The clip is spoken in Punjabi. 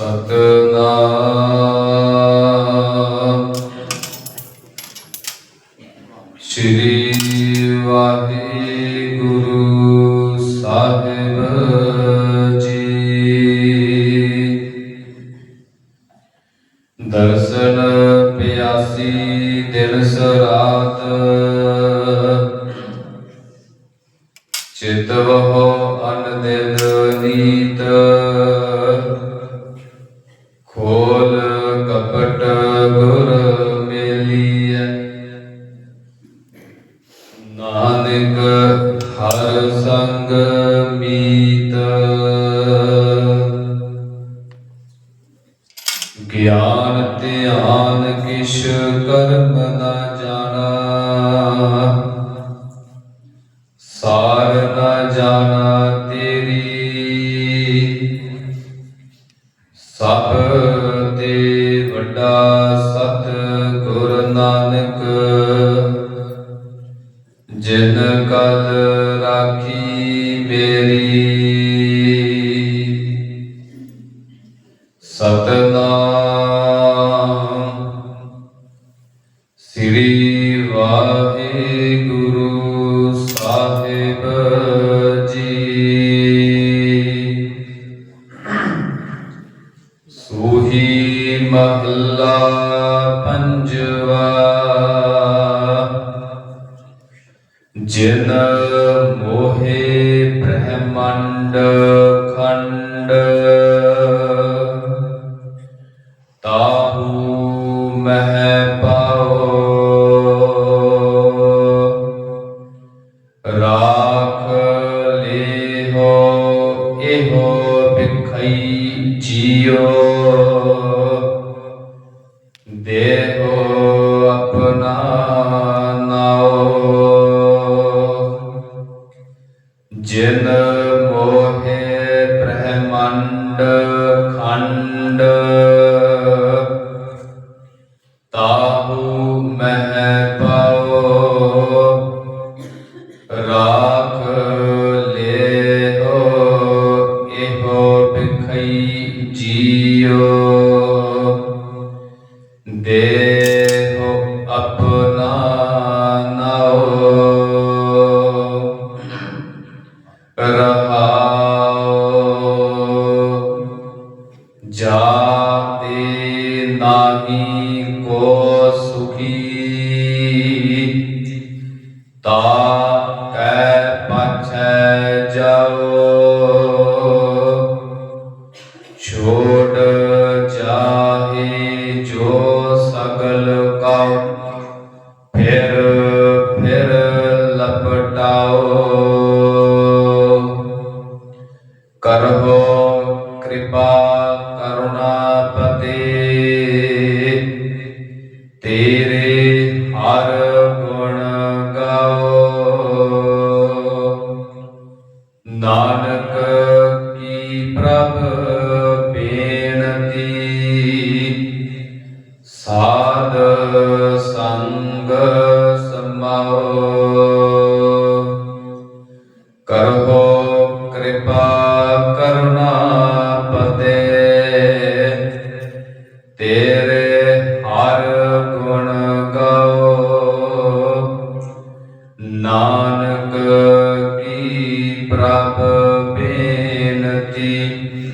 ਸਤਨਾਮ। ਸ੍ਰੀ ਵਾਹਿਗੁਰੂ ਸਾਹਿਬ ਜੀ। ਦਰਸ਼ਨ ਪਿਆਸੀ ਦਿਨ ਸਰਾਤ। ਚਿਤਵਹੁ ਅਨ ਨਾਨਕ ਹਰ ਸੰਗ ਮੀਤ। ਗਿਆਨ ਧਿਆਨ ਕਿਛ ਕਰਮ ਨਾ ਜਾਣਾ। ਸਾਰ ਨਾ ਜਾਣਾ ਰਾਖੀ ਮੇਰੀ। ਸਤਨਾਮ ਸ੍ਰੀ ਵਾਹਿਗੁਰੂ ਸਾਹਿਬ ਜੀ। ਸੂਹੀ ਮਹੱਲਾ ਪੰਜਵਾ ਜਿਨ ਬ੍ਰਹਮੰਡ ਖੰਡ। ਤਾਹੂ ਮਹਿ ਪਾਓ ਰਾਖ ਲੇਹੋ ਇਹੋ ਬਿਖਈ ਜੀਓ। ਦੇਹੋ ਆਪਣਾ ਨਾਓ ਜਿਨ ਬ੍ਰਹਮੰਡ ਖੰਡ। ਤਾਹੂ ਮਹਿ ਪਾਓ ਰਾਖ ਲੇਹੋ ਇਹੋ ਬਿਖਈ ਜੀਓ। ਦੇ शांति ਤੇਰੇ ਹਰ ਗੁਣ ਗਾਓ। ਨਾਨਕ ਕੀ ਪ੍ਰਭ ਬੇਨਤੀ ਸਾਧ ਸੰਗ ਸਮਾਓ। ਕਰੋ ਕਿਰਪਾ ਕੀ